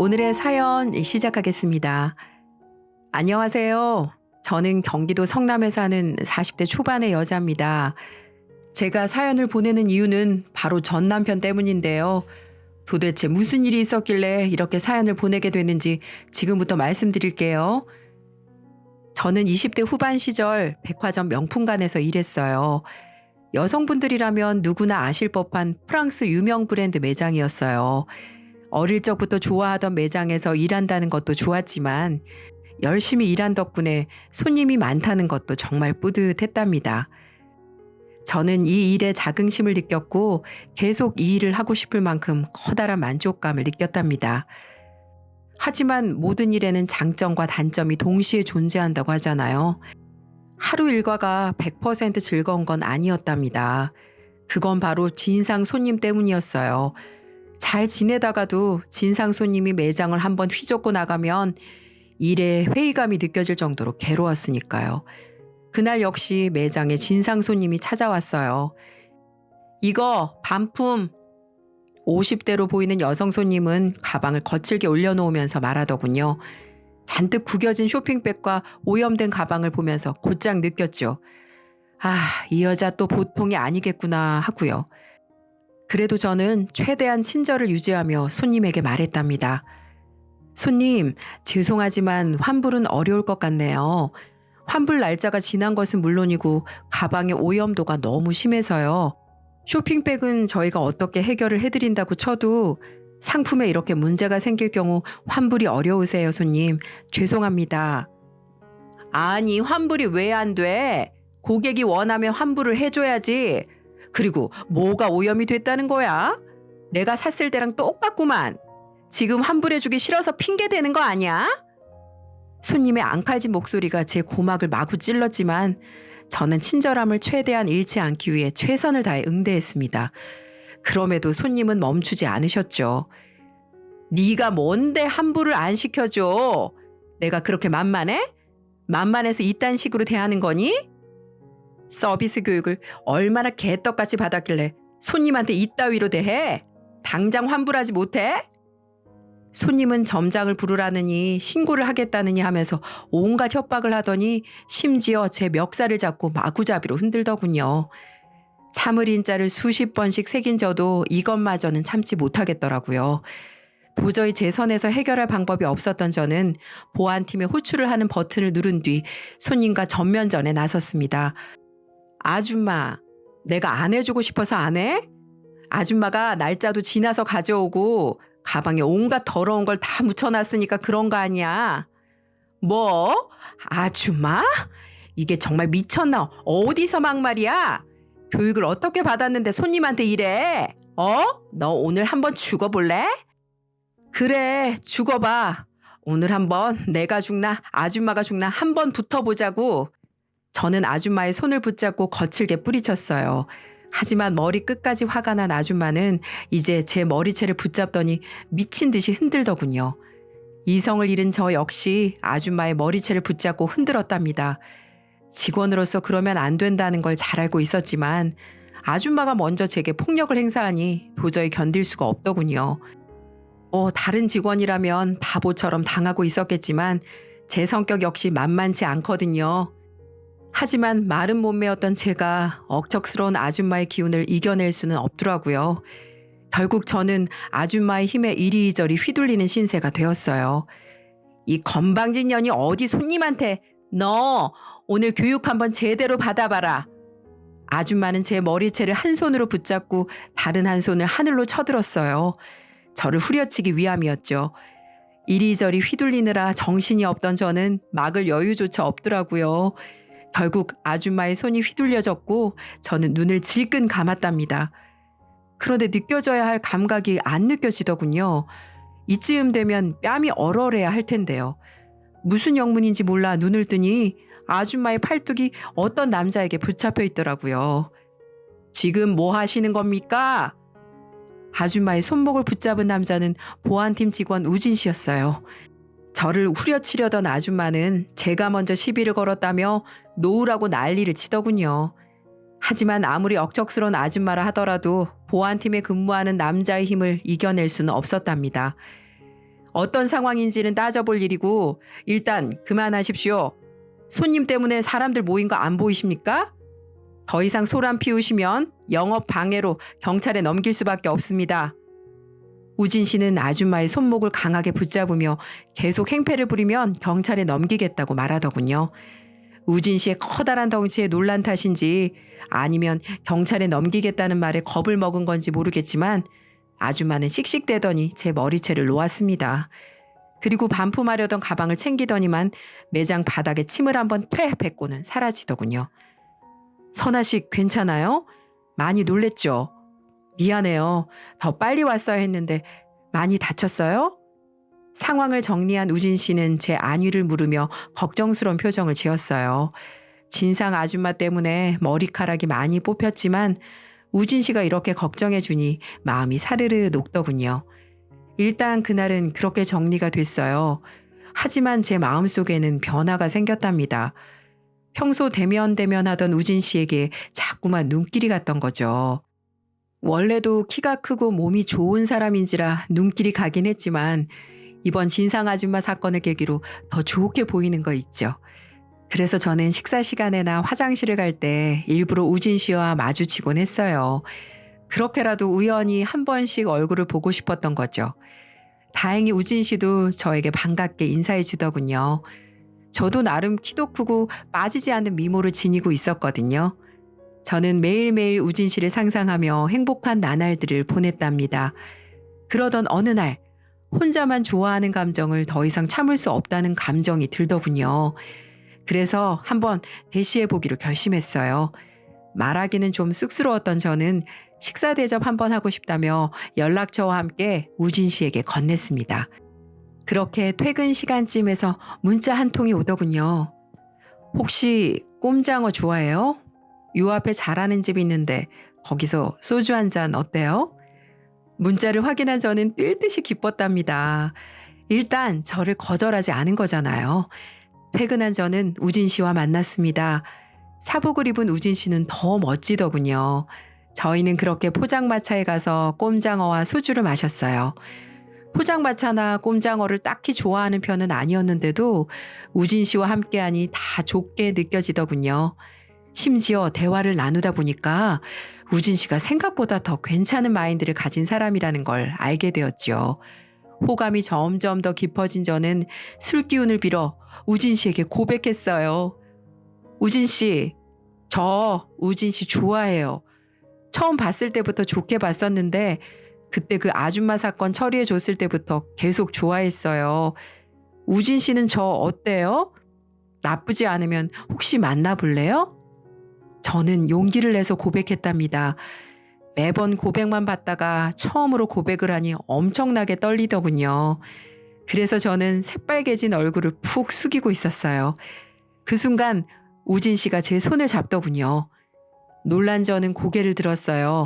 오늘의 사연 시작하겠습니다. 안녕하세요. 저는 경기도 성남에 사는 40대 초반의 여자입니다. 제가 사연을 보내는 이유는 바로 전 남편 때문인데요. 도대체 무슨 일이 있었길래 이렇게 사연을 보내게 됐는지 지금부터 말씀드릴게요. 저는 20대 후반 시절 백화점 명품관에서 일했어요. 여성분들이라면 누구나 아실 법한 프랑스 유명 브랜드 매장이었어요. 어릴 적부터 좋아하던 매장에서 일한다는 것도 좋았지만 열심히 일한 덕분에 손님이 많다는 것도 정말 뿌듯했답니다. 저는 이 일에 자긍심을 느꼈고 계속 이 일을 하고 싶을 만큼 커다란 만족감을 느꼈답니다. 하지만 모든 일에는 장점과 단점이 동시에 존재한다고 하잖아요. 하루 일과가 100% 즐거운 건 아니었답니다. 그건 바로 진상 손님 때문이었어요. 잘 지내다가도 진상 손님이 매장을 한번 휘젓고 나가면 일에 회의감이 느껴질 정도로 괴로웠으니까요. 그날 역시 매장에 진상 손님이 찾아왔어요. 이거 반품. 50대로 보이는 여성 손님은 가방을 거칠게 올려놓으면서 말하더군요. 잔뜩 구겨진 쇼핑백과 오염된 가방을 보면서 곧장 느꼈죠. 아, 이 여자 또 보통이 아니겠구나 하고요. 그래도 저는 최대한 친절을 유지하며 손님에게 말했답니다. 손님, 죄송하지만 환불은 어려울 것 같네요. 환불 날짜가 지난 것은 물론이고 가방의 오염도가 너무 심해서요. 쇼핑백은 저희가 어떻게 해결을 해드린다고 쳐도 상품에 이렇게 문제가 생길 경우 환불이 어려우세요, 손님. 죄송합니다. 아니, 환불이 왜 안 돼? 고객이 원하면 환불을 해줘야지. 그리고 뭐가 오염이 됐다는 거야? 내가 샀을 때랑 똑같구만. 지금 환불해주기 싫어서 핑계 대는 거 아니야? 손님의 앙칼진 목소리가 제 고막을 마구 찔렀지만 저는 친절함을 최대한 잃지 않기 위해 최선을 다해 응대했습니다. 그럼에도 손님은 멈추지 않으셨죠. 네가 뭔데 환불을 안 시켜줘? 내가 그렇게 만만해? 만만해서 이딴 식으로 대하는 거니? 서비스 교육을 얼마나 개떡같이 받았길래 손님한테 이따위로 대해? 당장 환불하지 못해? 손님은 점장을 부르라느니 신고를 하겠다느니 하면서 온갖 협박을 하더니 심지어 제 멱살을 잡고 마구잡이로 흔들더군요. 참을 인 자를 수십 번씩 새긴 저도 이것마저는 참지 못하겠더라고요. 도저히 제 선에서 해결할 방법이 없었던 저는 보안팀에 호출을 하는 버튼을 누른 뒤 손님과 전면전에 나섰습니다. 아줌마, 내가 안 해주고 싶어서 안 해? 아줌마가 날짜도 지나서 가져오고 가방에 온갖 더러운 걸 다 묻혀놨으니까 그런 거 아니야. 뭐? 아줌마? 이게 정말 미쳤나? 어디서 막말이야? 교육을 어떻게 받았는데 손님한테 이래? 어? 너 오늘 한번 죽어볼래? 그래, 죽어봐. 오늘 한번 내가 죽나 아줌마가 죽나 한번 붙어보자고. 저는 아줌마의 손을 붙잡고 거칠게 뿌리쳤어요. 하지만 머리 끝까지 화가 난 아줌마는 이제 제 머리채를 붙잡더니 미친 듯이 흔들더군요. 이성을 잃은 저 역시 아줌마의 머리채를 붙잡고 흔들었답니다. 직원으로서 그러면 안 된다는 걸 잘 알고 있었지만 아줌마가 먼저 제게 폭력을 행사하니 도저히 견딜 수가 없더군요. 어, 다른 직원이라면 바보처럼 당하고 있었겠지만 제 성격 역시 만만치 않거든요. 하지만 마른 몸매였던 제가 억척스러운 아줌마의 기운을 이겨낼 수는 없더라고요. 결국 저는 아줌마의 힘에 이리저리 휘둘리는 신세가 되었어요. 이 건방진 년이 어디 손님한테 너 오늘 교육 한번 제대로 받아봐라. 아줌마는 제 머리채를 한 손으로 붙잡고 다른 한 손을 하늘로 쳐들었어요. 저를 후려치기 위함이었죠. 이리저리 휘둘리느라 정신이 없던 저는 막을 여유조차 없더라고요. 결국 아줌마의 손이 휘둘려졌고 저는 눈을 질끈 감았답니다. 그런데 느껴져야 할 감각이 안 느껴지더군요. 이쯤 되면 뺨이 얼얼해야 할 텐데요. 무슨 영문인지 몰라 눈을 뜨니 아줌마의 팔뚝이 어떤 남자에게 붙잡혀 있더라고요. 지금 뭐 하시는 겁니까? 아줌마의 손목을 붙잡은 남자는 보안팀 직원 우진 씨였어요. 저를 후려치려던 아줌마는 제가 먼저 시비를 걸었다며 놓으라고 난리를 치더군요. 하지만 아무리 억척스러운 아줌마라 하더라도 보안팀에 근무하는 남자의 힘을 이겨낼 수는 없었답니다. 어떤 상황인지는 따져볼 일이고 일단 그만하십시오. 손님 때문에 사람들 모인 거 안 보이십니까? 더 이상 소란 피우시면 영업 방해로 경찰에 넘길 수밖에 없습니다. 우진 씨는 아줌마의 손목을 강하게 붙잡으며 계속 행패를 부리면 경찰에 넘기겠다고 말하더군요. 우진 씨의 커다란 덩치에 놀란 탓인지 아니면 경찰에 넘기겠다는 말에 겁을 먹은 건지 모르겠지만 아줌마는 씩씩대더니 제 머리채를 놓았습니다. 그리고 반품하려던 가방을 챙기더니만 매장 바닥에 침을 한번 퇴 뱉고는 사라지더군요. 선아 씨 괜찮아요? 많이 놀랬죠? 미안해요. 더 빨리 왔어야 했는데 많이 다쳤어요? 상황을 정리한 우진 씨는 제 안위를 물으며 걱정스러운 표정을 지었어요. 진상 아줌마 때문에 머리카락이 많이 뽑혔지만 우진 씨가 이렇게 걱정해 주니 마음이 사르르 녹더군요. 일단 그날은 그렇게 정리가 됐어요. 하지만 제 마음 속에는 변화가 생겼답니다. 평소 대면 대면 하던 우진 씨에게 자꾸만 눈길이 갔던 거죠. 원래도 키가 크고 몸이 좋은 사람인지라 눈길이 가긴 했지만 이번 진상 아줌마 사건을 계기로 더 좋게 보이는 거 있죠. 그래서 저는 식사 시간에나 화장실을 갈 때 일부러 우진 씨와 마주치곤 했어요. 그렇게라도 우연히 한 번씩 얼굴을 보고 싶었던 거죠. 다행히 우진 씨도 저에게 반갑게 인사해 주더군요. 저도 나름 키도 크고 빠지지 않는 미모를 지니고 있었거든요. 저는 매일매일 우진 씨를 상상하며 행복한 나날들을 보냈답니다. 그러던 어느 날, 혼자만 좋아하는 감정을 더 이상 참을 수 없다는 감정이 들더군요. 그래서 한번 대시해 보기로 결심했어요. 말하기는 좀 쑥스러웠던 저는 식사 대접 한번 하고 싶다며 연락처와 함께 우진 씨에게 건넸습니다. 그렇게 퇴근 시간쯤에서 문자 한 통이 오더군요. 혹시 꼼장어 좋아해요? 요 앞에 잘하는 집 있는데 거기서 소주 한 잔 어때요? 문자를 확인한 저는 뛸 듯이 기뻤답니다. 일단 저를 거절하지 않은 거잖아요. 퇴근한 저는 우진 씨와 만났습니다. 사복을 입은 우진 씨는 더 멋지더군요. 저희는 그렇게 포장마차에 가서 꼼장어와 소주를 마셨어요. 포장마차나 꼼장어를 딱히 좋아하는 편은 아니었는데도 우진 씨와 함께하니 다 좋게 느껴지더군요. 심지어 대화를 나누다 보니까 우진 씨가 생각보다 더 괜찮은 마인드를 가진 사람이라는 걸 알게 되었지요. 호감이 점점 더 깊어진 저는 술 기운을 빌어 우진 씨에게 고백했어요. 우진 씨, 저 우진 씨 좋아해요. 처음 봤을 때부터 좋게 봤었는데 그때 그 아줌마 사건 처리해 줬을 때부터 계속 좋아했어요. 우진 씨는 저 어때요? 나쁘지 않으면 혹시 만나볼래요? 저는 용기를 내서 고백했답니다. 매번 고백만 받다가 처음으로 고백을 하니 엄청나게 떨리더군요. 그래서 저는 새빨개진 얼굴을 푹 숙이고 있었어요. 그 순간 우진 씨가 제 손을 잡더군요. 놀란 저는 고개를 들었어요.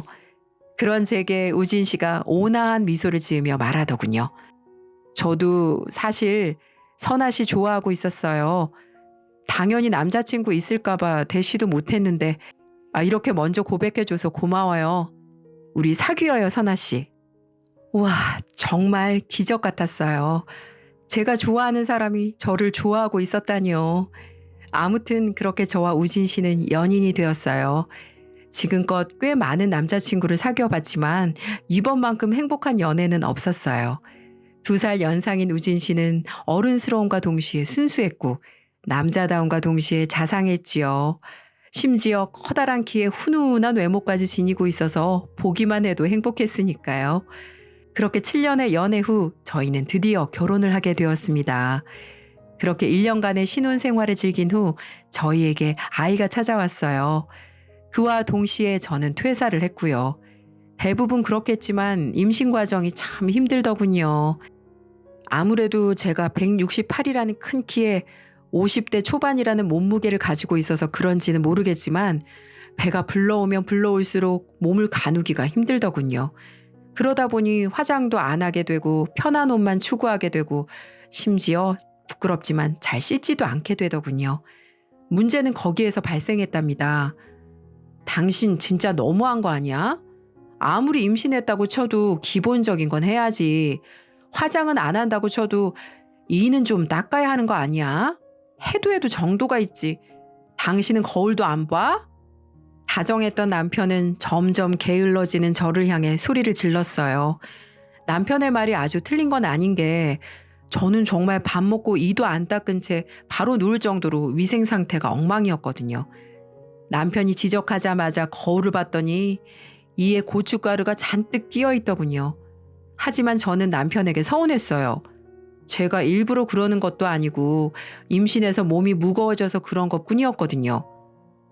그런 제게 우진 씨가 온화한 미소를 지으며 말하더군요. 저도 사실 선아 씨 좋아하고 있었어요. 당연히 남자친구 있을까봐 대시도 못했는데, 아, 이렇게 먼저 고백해줘서 고마워요. 우리 사귀어요, 선아 씨. 와, 정말 기적 같았어요. 제가 좋아하는 사람이 저를 좋아하고 있었다니요. 아무튼 그렇게 저와 우진 씨는 연인이 되었어요. 지금껏 꽤 많은 남자친구를 사귀어 봤지만 이번만큼 행복한 연애는 없었어요. 두 살 연상인 우진 씨는 어른스러움과 동시에 순수했고 남자다움과 동시에 자상했지요. 심지어 커다란 키에 훈훈한 외모까지 지니고 있어서 보기만 해도 행복했으니까요. 그렇게 7년의 연애 후 저희는 드디어 결혼을 하게 되었습니다. 그렇게 1년간의 신혼 생활을 즐긴 후 저희에게 아이가 찾아왔어요. 그와 동시에 저는 퇴사를 했고요. 대부분 그렇겠지만 임신 과정이 참 힘들더군요. 아무래도 제가 168이라는 큰 키에 50대 초반이라는 몸무게를 가지고 있어서 그런지는 모르겠지만 배가 불러오면 불러올수록 몸을 가누기가 힘들더군요. 그러다 보니 화장도 안 하게 되고 편한 옷만 추구하게 되고 심지어 부끄럽지만 잘 씻지도 않게 되더군요. 문제는 거기에서 발생했답니다. 당신 진짜 너무한 거 아니야? 아무리 임신했다고 쳐도 기본적인 건 해야지. 화장은 안 한다고 쳐도 이는 좀 닦아야 하는 거 아니야? 해도 해도 정도가 있지. 당신은 거울도 안 봐? 다정했던 남편은 점점 게을러지는 저를 향해 소리를 질렀어요. 남편의 말이 아주 틀린 건 아닌 게 저는 정말 밥 먹고 이도 안 닦은 채 바로 누울 정도로 위생 상태가 엉망이었거든요. 남편이 지적하자마자 거울을 봤더니 이에 고춧가루가 잔뜩 끼어 있더군요. 하지만 저는 남편에게 서운했어요. 제가 일부러 그러는 것도 아니고 임신해서 몸이 무거워져서 그런 것 뿐이었거든요.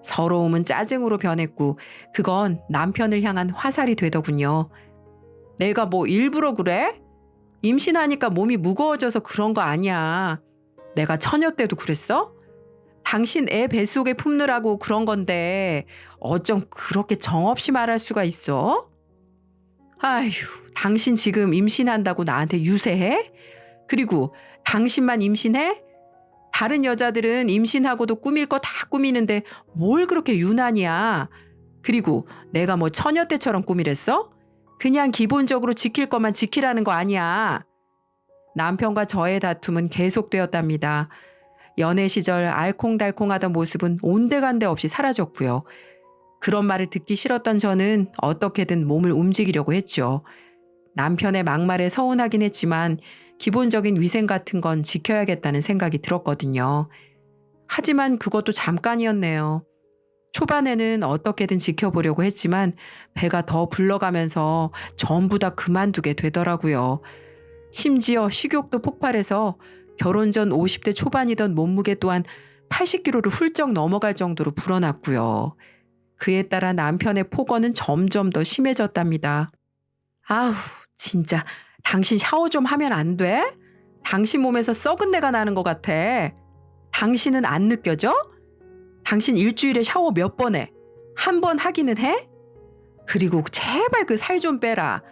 서러움은 짜증으로 변했고 그건 남편을 향한 화살이 되더군요. 내가 뭐 일부러 그래? 임신하니까 몸이 무거워져서 그런 거 아니야. 내가 처녀 때도 그랬어? 당신 애 뱃속에 품느라고 그런 건데 어쩜 그렇게 정없이 말할 수가 있어? 아휴, 당신 지금 임신한다고 나한테 유세해? 그리고 당신만 임신해? 다른 여자들은 임신하고도 꾸밀 거 다 꾸미는데 뭘 그렇게 유난이야? 그리고 내가 뭐 처녀 때처럼 꾸미랬어? 그냥 기본적으로 지킬 것만 지키라는 거 아니야. 남편과 저의 다툼은 계속되었답니다. 연애 시절 알콩달콩하던 모습은 온데간데 없이 사라졌고요. 그런 말을 듣기 싫었던 저는 어떻게든 몸을 움직이려고 했죠. 남편의 막말에 서운하긴 했지만 기본적인 위생 같은 건 지켜야겠다는 생각이 들었거든요. 하지만 그것도 잠깐이었네요. 초반에는 어떻게든 지켜보려고 했지만 배가 더 불러가면서 전부 다 그만두게 되더라고요. 심지어 식욕도 폭발해서 결혼 전 50대 초반이던 몸무게 또한 80kg를 훌쩍 넘어갈 정도로 불어났고요. 그에 따라 남편의 폭언은 점점 더 심해졌답니다. 아우, 진짜 당신 샤워 좀 하면 안 돼? 당신 몸에서 썩은 내가 나는 것 같아. 당신은 안 느껴져? 당신 일주일에 샤워 몇 번 해? 한 번 하기는 해? 그리고 제발 그 살 좀 빼라.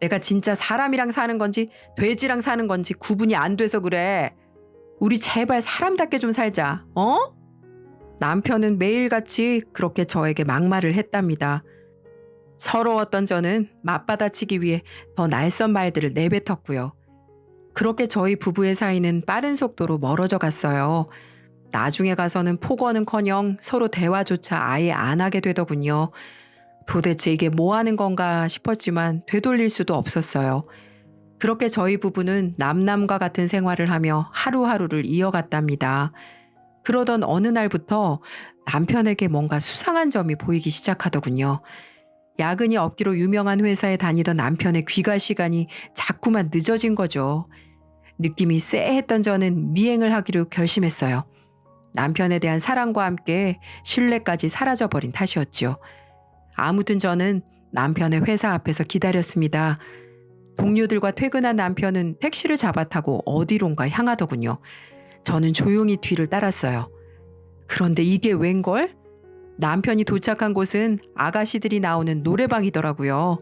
내가 진짜 사람이랑 사는 건지 돼지랑 사는 건지 구분이 안 돼서 그래. 우리 제발 사람답게 좀 살자. 어? 남편은 매일같이 그렇게 저에게 막말을 했답니다. 서러웠던 저는 맞받아치기 위해 더 날선 말들을 내뱉었고요. 그렇게 저희 부부의 사이는 빠른 속도로 멀어져 갔어요. 나중에 가서는 폭언은커녕 서로 대화조차 아예 안 하게 되더군요. 도대체 이게 뭐 하는 건가 싶었지만 되돌릴 수도 없었어요. 그렇게 저희 부부는 남남과 같은 생활을 하며 하루하루를 이어갔답니다. 그러던 어느 날부터 남편에게 뭔가 수상한 점이 보이기 시작하더군요. 야근이 없기로 유명한 회사에 다니던 남편의 귀가 시간이 자꾸만 늦어진 거죠. 느낌이 쎄했던 저는 미행을 하기로 결심했어요. 남편에 대한 사랑과 함께 신뢰까지 사라져버린 탓이었죠. 아무튼 저는 남편의 회사 앞에서 기다렸습니다. 동료들과 퇴근한 남편은 택시를 잡아 타고 어디론가 향하더군요. 저는 조용히 뒤를 따랐어요. 그런데 이게 웬걸? 남편이 도착한 곳은 아가씨들이 나오는 노래방이더라고요.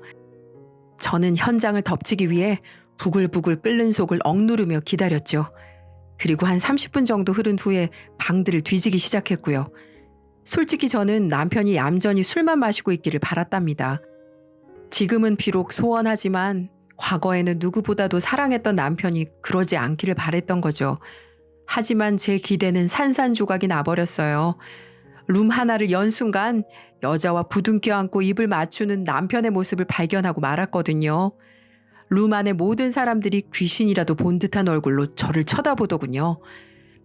저는 현장을 덮치기 위해 부글부글 끓는 속을 억누르며 기다렸죠. 그리고 한 30분 정도 흐른 후에 방들을 뒤지기 시작했고요. 솔직히 저는 남편이 얌전히 술만 마시고 있기를 바랐답니다. 지금은 비록 소원하지만 과거에는 누구보다도 사랑했던 남편이 그러지 않기를 바랬던 거죠. 하지만 제 기대는 산산조각이 나버렸어요. 룸 하나를 연 순간 여자와 부둥켜 안고 입을 맞추는 남편의 모습을 발견하고 말았거든요. 룸 안의 모든 사람들이 귀신이라도 본 듯한 얼굴로 저를 쳐다보더군요.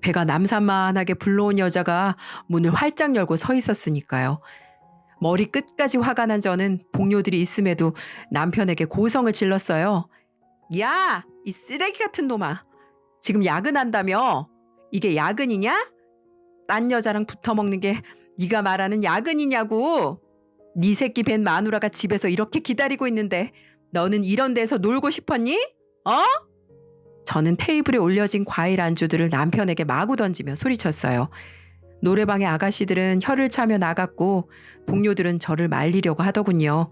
배가 남산만하게 불러온 여자가 문을 활짝 열고 서 있었으니까요. 머리 끝까지 화가 난 저는 동료들이 있음에도 남편에게 고성을 질렀어요. 야! 이 쓰레기 같은 놈아! 지금 야근한다며? 이게 야근이냐? 딴 여자랑 붙어 먹는 게 네가 말하는 야근이냐고. 네 새끼 벤 마누라가 집에서 이렇게 기다리고 있는데 너는 이런 데서 놀고 싶었니? 어? 저는 테이블에 올려진 과일 안주들을 남편에게 마구 던지며 소리쳤어요. 노래방의 아가씨들은 혀를 차며 나갔고 동료들은 저를 말리려고 하더군요.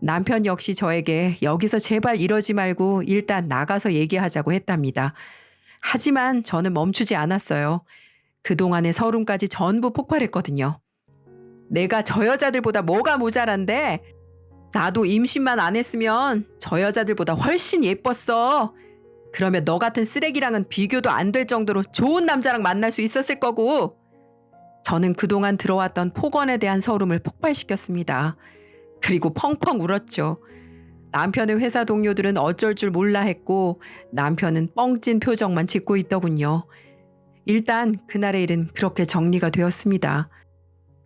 남편 역시 저에게 여기서 제발 이러지 말고 일단 나가서 얘기하자고 했답니다. 하지만 저는 멈추지 않았어요. 그동안의 서름까지 전부 폭발했거든요. 내가 저 여자들보다 뭐가 모자란데? 나도 임신만 안 했으면 저 여자들보다 훨씬 예뻤어. 그러면 너 같은 쓰레기랑은 비교도 안 될 정도로 좋은 남자랑 만날 수 있었을 거고. 저는 그동안 들어왔던 폭언에 대한 서름을 폭발시켰습니다. 그리고 펑펑 울었죠. 남편의 회사 동료들은 어쩔 줄 몰라 했고 남편은 뻥찐 표정만 짓고 있더군요. 일단 그날의 일은 그렇게 정리가 되었습니다.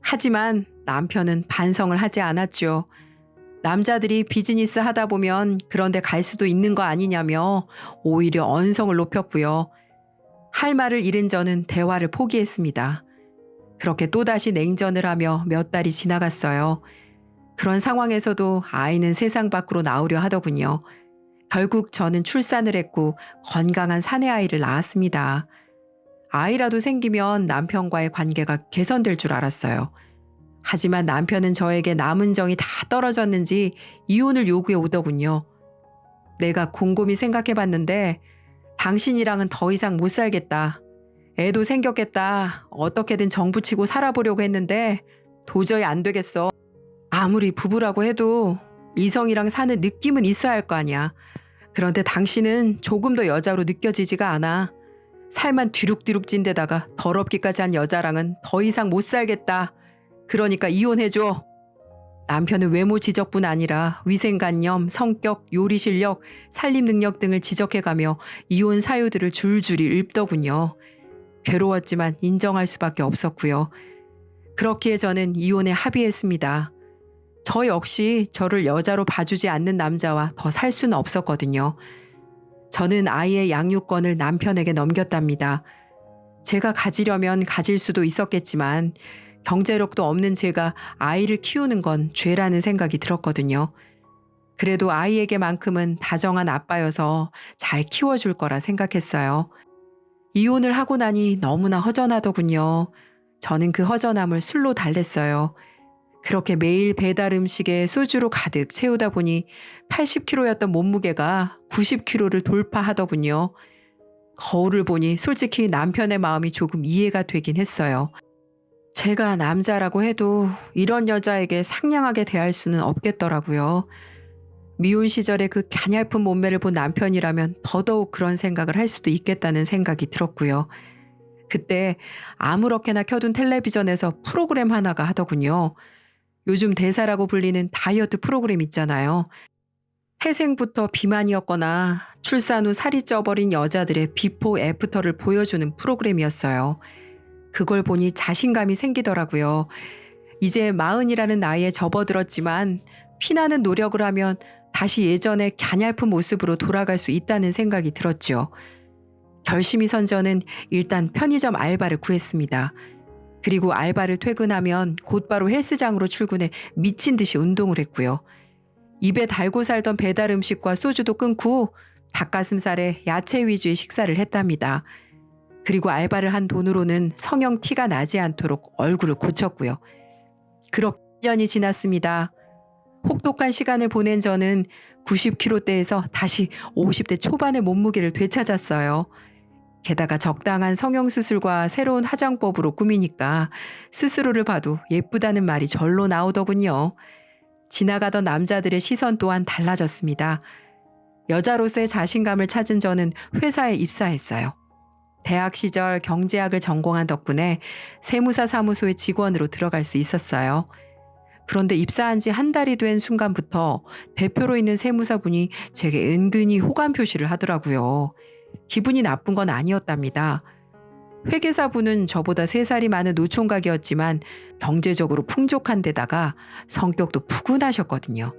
하지만 남편은 반성을 하지 않았죠. 남자들이 비즈니스 하다 보면 그런데 갈 수도 있는 거 아니냐며 오히려 언성을 높였고요. 할 말을 잃은 저는 대화를 포기했습니다. 그렇게 또다시 냉전을 하며 몇 달이 지나갔어요. 그런 상황에서도 아이는 세상 밖으로 나오려 하더군요. 결국 저는 출산을 했고 건강한 사내 아이를 낳았습니다. 아이라도 생기면 남편과의 관계가 개선될 줄 알았어요. 하지만 남편은 저에게 남은 정이 다 떨어졌는지 이혼을 요구해 오더군요. 내가 곰곰이 생각해 봤는데 당신이랑은 더 이상 못 살겠다. 애도 생겼겠다. 어떻게든 정부치고 살아보려고 했는데 도저히 안 되겠어. 아무리 부부라고 해도 이성이랑 사는 느낌은 있어야 할 거 아니야. 그런데 당신은 조금 더 여자로 느껴지지가 않아. 살만 뒤룩뒤룩 찐 데다가 더럽기까지 한 여자랑은 더 이상 못 살겠다. 그러니까 이혼해줘. 남편은 외모 지적뿐 아니라 위생관념, 성격, 요리 실력, 살림 능력 등을 지적해가며 이혼 사유들을 줄줄이 읊더군요. 괴로웠지만 인정할 수밖에 없었고요. 그렇기에 저는 이혼에 합의했습니다. 저 역시 저를 여자로 봐주지 않는 남자와 더 살 수는 없었거든요. 저는 아이의 양육권을 남편에게 넘겼답니다. 제가 가지려면 가질 수도 있었겠지만 경제력도 없는 제가 아이를 키우는 건 죄라는 생각이 들었거든요. 그래도 아이에게만큼은 다정한 아빠여서 잘 키워줄 거라 생각했어요. 이혼을 하고 나니 너무나 허전하더군요. 저는 그 허전함을 술로 달랬어요. 그렇게 매일 배달 음식에 소주로 가득 채우다 보니 80kg였던 몸무게가 90kg를 돌파하더군요. 거울을 보니 솔직히 남편의 마음이 조금 이해가 되긴 했어요. 제가 남자라고 해도 이런 여자에게 상냥하게 대할 수는 없겠더라고요. 미혼 시절에 그 갸냘픈 몸매를 본 남편이라면 더더욱 그런 생각을 할 수도 있겠다는 생각이 들었고요. 그때 아무렇게나 켜둔 텔레비전에서 프로그램 하나가 하더군요. 요즘 대사라고 불리는 다이어트 프로그램 있잖아요. 태생부터 비만이었거나 출산 후 살이 쪄버린 여자들의 비포 애프터를 보여주는 프로그램이었어요. 그걸 보니 자신감이 생기더라고요. 이제 마흔이라는 나이에 접어들었지만 피나는 노력을 하면 다시 예전의 갸냘픈 모습으로 돌아갈 수 있다는 생각이 들었죠. 결심이 선 저는 일단 편의점 알바를 구했습니다. 그리고 알바를 퇴근하면 곧바로 헬스장으로 출근해 미친 듯이 운동을 했고요. 입에 달고 살던 배달 음식과 소주도 끊고 닭가슴살에 야채 위주의 식사를 했답니다. 그리고 알바를 한 돈으로는 성형 티가 나지 않도록 얼굴을 고쳤고요. 그렇게 1년이 지났습니다. 혹독한 시간을 보낸 저는 90kg대에서 다시 50대 초반의 몸무게를 되찾았어요. 게다가 적당한 성형수술과 새로운 화장법으로 꾸미니까 스스로를 봐도 예쁘다는 말이 절로 나오더군요. 지나가던 남자들의 시선 또한 달라졌습니다. 여자로서의 자신감을 찾은 저는 회사에 입사했어요. 대학 시절 경제학을 전공한 덕분에 세무사 사무소의 직원으로 들어갈 수 있었어요. 그런데 입사한 지 한 달이 된 순간부터 대표로 있는 세무사분이 제게 은근히 호감 표시를 하더라고요. 기분이 나쁜 건 아니었답니다. 회계사분은 저보다 3살이 많은 노총각이었지만 경제적으로 풍족한 데다가 성격도 푸근하셨거든요.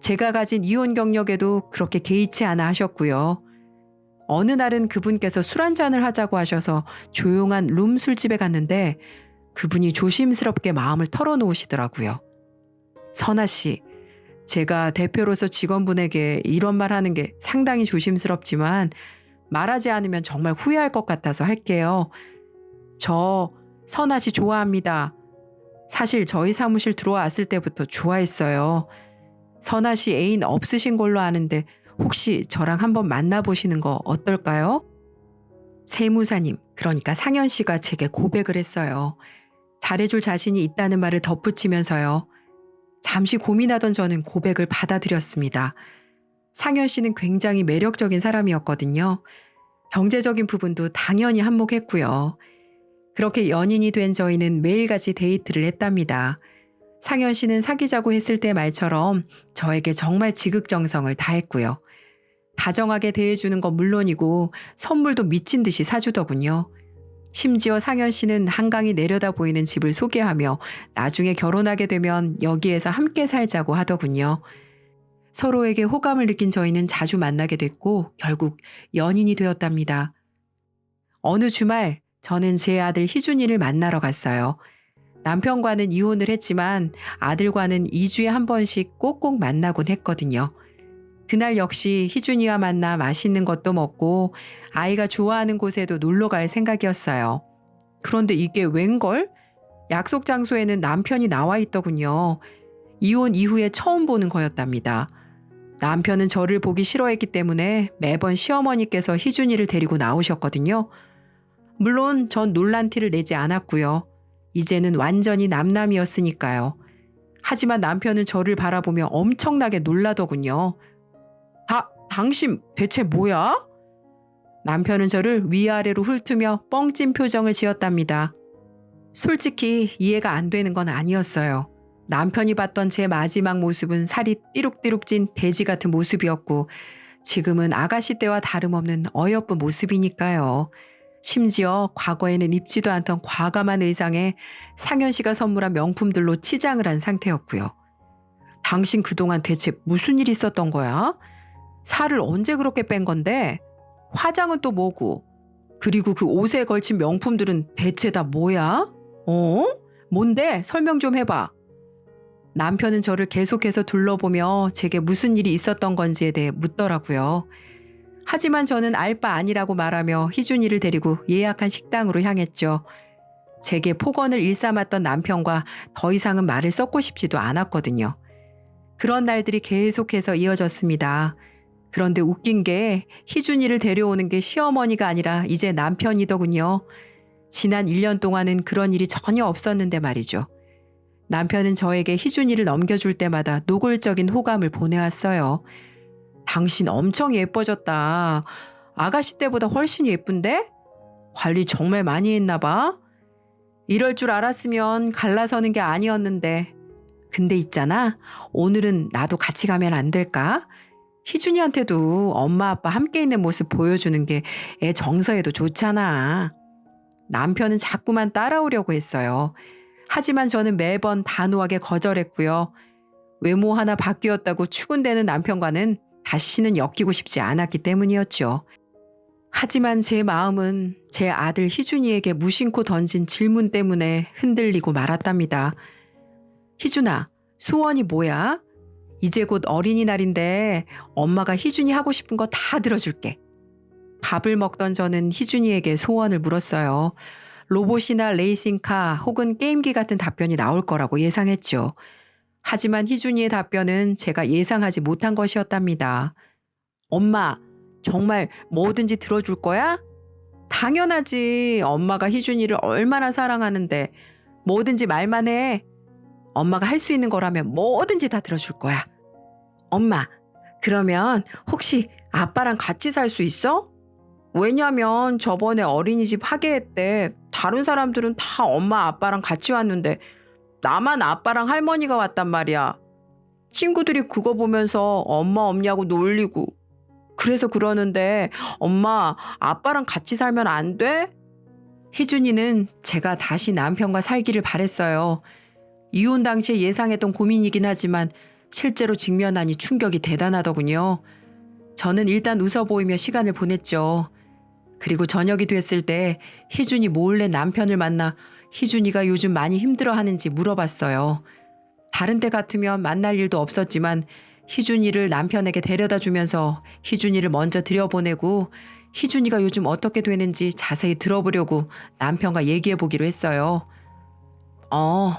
제가 가진 이혼 경력에도 그렇게 개의치 않아 하셨고요. 어느 날은 그분께서 술 한잔을 하자고 하셔서 조용한 룸 술집에 갔는데 그분이 조심스럽게 마음을 털어놓으시더라고요. 선아 씨, 제가 대표로서 직원분에게 이런 말 하는 게 상당히 조심스럽지만 말하지 않으면 정말 후회할 것 같아서 할게요. 저 선아 씨 좋아합니다. 사실 저희 사무실 들어왔을 때부터 좋아했어요. 선아 씨 애인 없으신 걸로 아는데 혹시 저랑 한번 만나보시는 거 어떨까요? 세무사님, 그러니까 상현 씨가 제게 고백을 했어요. 잘해줄 자신이 있다는 말을 덧붙이면서요. 잠시 고민하던 저는 고백을 받아들였습니다. 상현 씨는 굉장히 매력적인 사람이었거든요. 경제적인 부분도 당연히 한몫했고요. 그렇게 연인이 된 저희는 매일같이 데이트를 했답니다. 상현 씨는 사귀자고 했을 때 말처럼 저에게 정말 지극정성을 다했고요. 다정하게 대해주는 건 물론이고 선물도 미친 듯이 사주더군요. 심지어 상현 씨는 한강이 내려다 보이는 집을 소개하며 나중에 결혼하게 되면 여기에서 함께 살자고 하더군요. 서로에게 호감을 느낀 저희는 자주 만나게 됐고 결국 연인이 되었답니다. 어느 주말 저는 제 아들 희준이를 만나러 갔어요. 남편과는 이혼을 했지만 아들과는 2주에 한 번씩 꼭꼭 만나곤 했거든요. 그날 역시 희준이와 만나 맛있는 것도 먹고 아이가 좋아하는 곳에도 놀러 갈 생각이었어요. 그런데 이게 웬걸? 약속 장소에는 남편이 나와 있더군요. 이혼 이후에 처음 보는 거였답니다. 남편은 저를 보기 싫어했기 때문에 매번 시어머니께서 희준이를 데리고 나오셨거든요. 물론 전 놀란 티를 내지 않았고요. 이제는 완전히 남남이었으니까요. 하지만 남편은 저를 바라보며 엄청나게 놀라더군요. 다, 당신 대체 뭐야? 남편은 저를 위아래로 훑으며 뻥찐 표정을 지었답니다. 솔직히 이해가 안 되는 건 아니었어요. 남편이 봤던 제 마지막 모습은 살이 띠룩띠룩 찐 돼지 같은 모습이었고 지금은 아가씨 때와 다름없는 어여쁜 모습이니까요. 심지어 과거에는 입지도 않던 과감한 의상에 상현 씨가 선물한 명품들로 치장을 한 상태였고요. 당신 그동안 대체 무슨 일 있었던 거야? 살을 언제 그렇게 뺀 건데? 화장은 또 뭐고? 그리고 그 옷에 걸친 명품들은 대체 다 뭐야? 어? 뭔데? 설명 좀 해봐. 남편은 저를 계속해서 둘러보며 제게 무슨 일이 있었던 건지에 대해 묻더라고요. 하지만 저는 알 바 아니라고 말하며 희준이를 데리고 예약한 식당으로 향했죠. 제게 폭언을 일삼았던 남편과 더 이상은 말을 섞고 싶지도 않았거든요. 그런 날들이 계속해서 이어졌습니다. 그런데 웃긴 게 희준이를 데려오는 게 시어머니가 아니라 이제 남편이더군요. 지난 1년 동안은 그런 일이 전혀 없었는데 말이죠. 남편은 저에게 희준이를 넘겨줄 때마다 노골적인 호감을 보내왔어요. 당신 엄청 예뻐졌다. 아가씨 때보다 훨씬 예쁜데? 관리 정말 많이 했나 봐. 이럴 줄 알았으면 갈라서는 게 아니었는데. 근데 있잖아. 오늘은 나도 같이 가면 안 될까? 희준이한테도 엄마 아빠 함께 있는 모습 보여주는 게 애 정서에도 좋잖아. 남편은 자꾸만 따라오려고 했어요. 하지만 저는 매번 단호하게 거절했고요. 외모 하나 바뀌었다고 추근대는 남편과는 다시는 엮이고 싶지 않았기 때문이었죠. 하지만 제 마음은 제 아들 희준이에게 무심코 던진 질문 때문에 흔들리고 말았답니다. 희준아, 소원이 뭐야? 이제 곧 어린이날인데 엄마가 희준이 하고 싶은 거 다 들어줄게. 밥을 먹던 저는 희준이에게 소원을 물었어요. 로봇이나 레이싱카 혹은 게임기 같은 답변이 나올 거라고 예상했죠. 하지만 희준이의 답변은 제가 예상하지 못한 것이었답니다. 엄마, 정말 뭐든지 들어줄 거야? 당연하지. 엄마가 희준이를 얼마나 사랑하는데 뭐든지 말만 해. 엄마가 할 수 있는 거라면 뭐든지 다 들어줄 거야. 엄마, 그러면 혹시 아빠랑 같이 살 수 있어? 왜냐면 저번에 어린이집 하계회 때 다른 사람들은 다 엄마 아빠랑 같이 왔는데 나만 아빠랑 할머니가 왔단 말이야. 친구들이 그거 보면서 엄마 없냐고 놀리고. 그래서 그러는데 엄마 아빠랑 같이 살면 안 돼? 희준이는 제가 다시 남편과 살기를 바랬어요. 이혼 당시에 예상했던 고민이긴 하지만 실제로 직면하니 충격이 대단하더군요. 저는 일단 웃어 보이며 시간을 보냈죠. 그리고 저녁이 됐을 때 희준이 몰래 남편을 만나 희준이가 요즘 많이 힘들어 하는지 물어봤어요. 다른 때 같으면 만날 일도 없었지만 희준이를 남편에게 데려다 주면서 희준이를 먼저 들여보내고 희준이가 요즘 어떻게 되는지 자세히 들어보려고 남편과 얘기해 보기로 했어요. 어,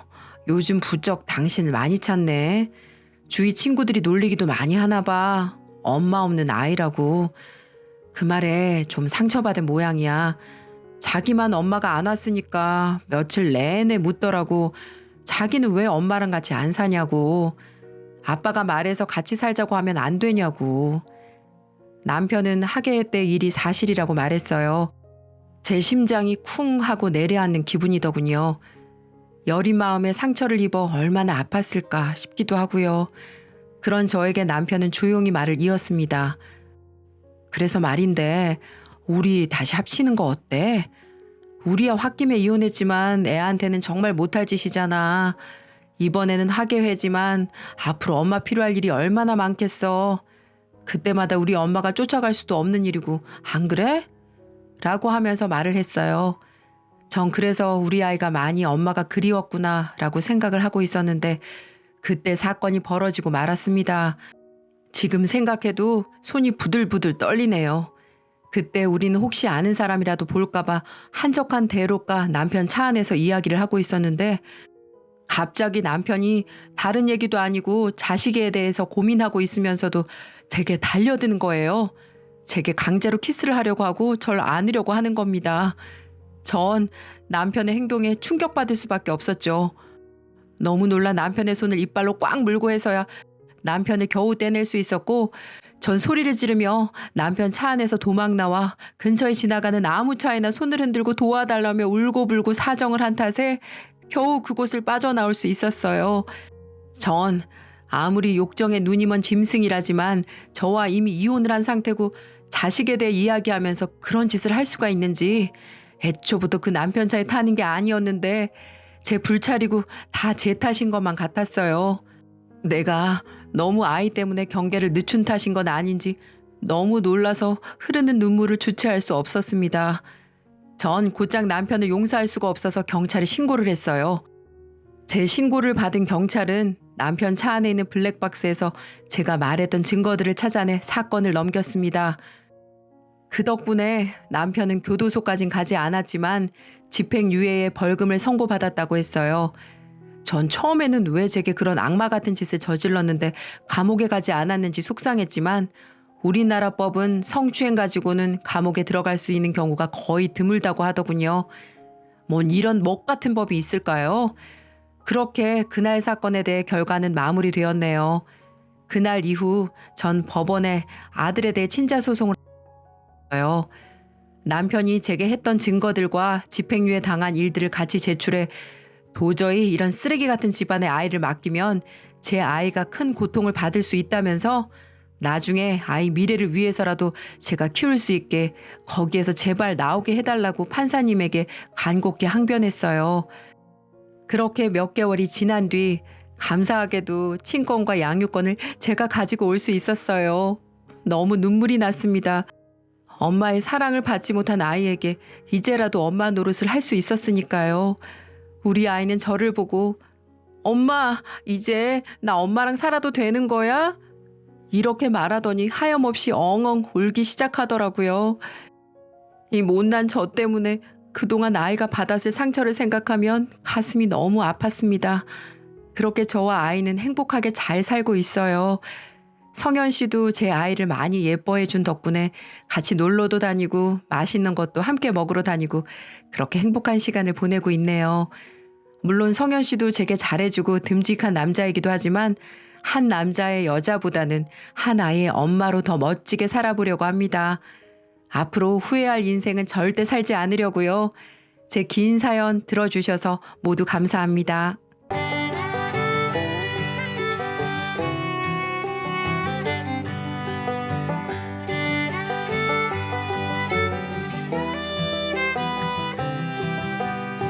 요즘 부쩍 당신을 많이 찾네. 주위 친구들이 놀리기도 많이 하나 봐. 엄마 없는 아이라고. 그 말에 좀 상처받은 모양이야. 자기만 엄마가 안 왔으니까 며칠 내내 묻더라고. 자기는 왜 엄마랑 같이 안 사냐고. 아빠가 말해서 같이 살자고 하면 안 되냐고. 남편은 하계회 때 일이 사실이라고 말했어요. 제 심장이 쿵 하고 내려앉는 기분이더군요. 여린 마음에 상처를 입어 얼마나 아팠을까 싶기도 하고요. 그런 저에게 남편은 조용히 말을 이었습니다. 그래서 말인데 우리 다시 합치는 거 어때? 우리야 홧김에 이혼했지만 애한테는 정말 못할 짓이잖아. 이번에는 하계회지만 앞으로 엄마 필요할 일이 얼마나 많겠어. 그때마다 우리 엄마가 쫓아갈 수도 없는 일이고 안 그래? 라고 하면서 말을 했어요. 전 그래서 우리 아이가 많이 엄마가 그리웠구나 라고 생각을 하고 있었는데 그때 사건이 벌어지고 말았습니다. 지금 생각해도 손이 부들부들 떨리네요. 그때 우리는 혹시 아는 사람이라도 볼까봐 한적한 대로가 남편 차 안에서 이야기를 하고 있었는데 갑자기 남편이 다른 얘기도 아니고 자식에 대해서 고민하고 있으면서도 제게 달려드는 거예요. 제게 강제로 키스를 하려고 하고 절 안으려고 하는 겁니다. 전 남편의 행동에 충격받을 수밖에 없었죠. 너무 놀라 남편의 손을 이빨로 꽉 물고 해서야 남편을 겨우 떼낼 수 있었고 전 소리를 지르며 남편 차 안에서 도망 나와 근처에 지나가는 아무 차에나 손을 흔들고 도와달라며 울고불고 사정을 한 탓에 겨우 그곳을 빠져나올 수 있었어요. 전 아무리 욕정에 눈이 먼 짐승이라지만 저와 이미 이혼을 한 상태고 자식에 대해 이야기하면서 그런 짓을 할 수가 있는지 애초부터 그 남편 차에 타는 게 아니었는데 제 불찰이고 다 제 탓인 것만 같았어요. 내가 너무 아이 때문에 경계를 늦춘 탓인 건 아닌지 너무 놀라서 흐르는 눈물을 주체할 수 없었습니다. 전 곧장 남편을 용서할 수가 없어서 경찰에 신고를 했어요. 제 신고를 받은 경찰은 남편 차 안에 있는 블랙박스에서 제가 말했던 증거들을 찾아내 사건을 넘겼습니다. 그 덕분에 남편은 교도소까진 가지 않았지만 집행유예에 벌금을 선고받았다고 했어요. 전 처음에는 왜 제게 그런 악마 같은 짓을 저질렀는데 감옥에 가지 않았는지 속상했지만 우리나라 법은 성추행 가지고는 감옥에 들어갈 수 있는 경우가 거의 드물다고 하더군요. 뭔 이런 먹 같은 법이 있을까요? 그렇게 그날 사건에 대해 결과는 마무리되었네요. 그날 이후 전 법원에 아들에 대해 친자 소송을 했어요. 남편이 제게 했던 증거들과 집행유예 당한 일들을 같이 제출해 도저히 이런 쓰레기 같은 집안의 아이를 맡기면 제 아이가 큰 고통을 받을 수 있다면서 나중에 아이 미래를 위해서라도 제가 키울 수 있게 거기에서 제발 나오게 해달라고 판사님에게 간곡히 항변했어요. 그렇게 몇 개월이 지난 뒤 감사하게도 친권과 양육권을 제가 가지고 올 수 있었어요. 너무 눈물이 났습니다. 엄마의 사랑을 받지 못한 아이에게 이제라도 엄마 노릇을 할 수 있었으니까요. 우리 아이는 저를 보고 엄마 이제 나 엄마랑 살아도 되는 거야? 이렇게 말하더니 하염없이 엉엉 울기 시작하더라고요. 이 못난 저 때문에 그동안 아이가 받았을 상처를 생각하면 가슴이 너무 아팠습니다. 그렇게 저와 아이는 행복하게 잘 살고 있어요. 성현 씨도 제 아이를 많이 예뻐해 준 덕분에 같이 놀러도 다니고 맛있는 것도 함께 먹으러 다니고 그렇게 행복한 시간을 보내고 있네요. 물론 성현 씨도 제게 잘해주고 듬직한 남자이기도 하지만 한 남자의 여자보다는 한 아이의 엄마로 더 멋지게 살아보려고 합니다. 앞으로 후회할 인생은 절대 살지 않으려고요. 제 긴 사연 들어주셔서 모두 감사합니다.